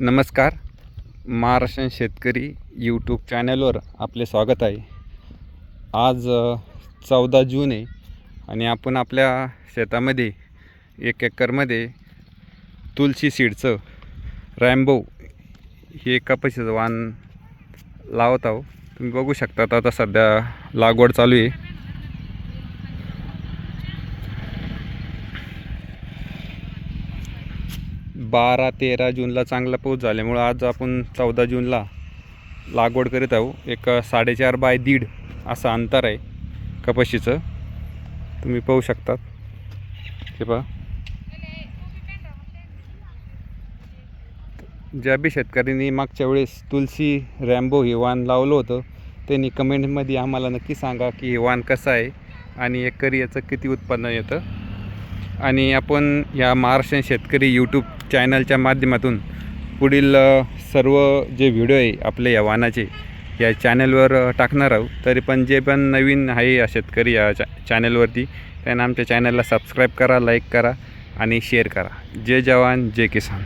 नमस्कार. महाराष्ट्र शेतकरी यूट्यूब चॅनलवर आपले स्वागत आहे. आज चौदा जून आहे आणि आपण आपल्या शेतामध्ये एक एकरमध्ये तुलसी सीडचं रॅम्बो हे कपाशीचं वाण लावत आहो तुम्ही बघू शकतात आता सध्या लागवड चालू आहे. बारा तेरा जूनला चांगला पाऊस झाल्यामुळं आज आपण चौदा जूनला लागवड करीत आहो एक साडेचार बाय दीड असं अंतर आहे कपाशीचं. तुम्ही पाहू शकतात. हे पहा. ज्या बी शेतकऱ्यांनी मागच्या वेळेस तुलसी रॅम्बो हे वाण लावलं होतं त्यांनी कमेंटमध्ये आम्हाला नक्की सांगा की हे वाण कसं आहे आणि एकरी याचं किती उत्पन्न येतं. आणि आपण या महाराष्ट्रीयन शेतकरी यूट्यूब चॅनलच्या माध्यमातून पुढील सर्व जे व्हिडिओ आहे आपले या वाहनाचे या चॅनलवर टाकणार आहोत. तरी पण जे पण नवीन आहे या शेतकरी या चॅ चॅनलवरती त्यांना आमच्या चॅनलला सबस्क्राईब करा लाईक करा आणि शेअर करा. जय जवान जय किसान.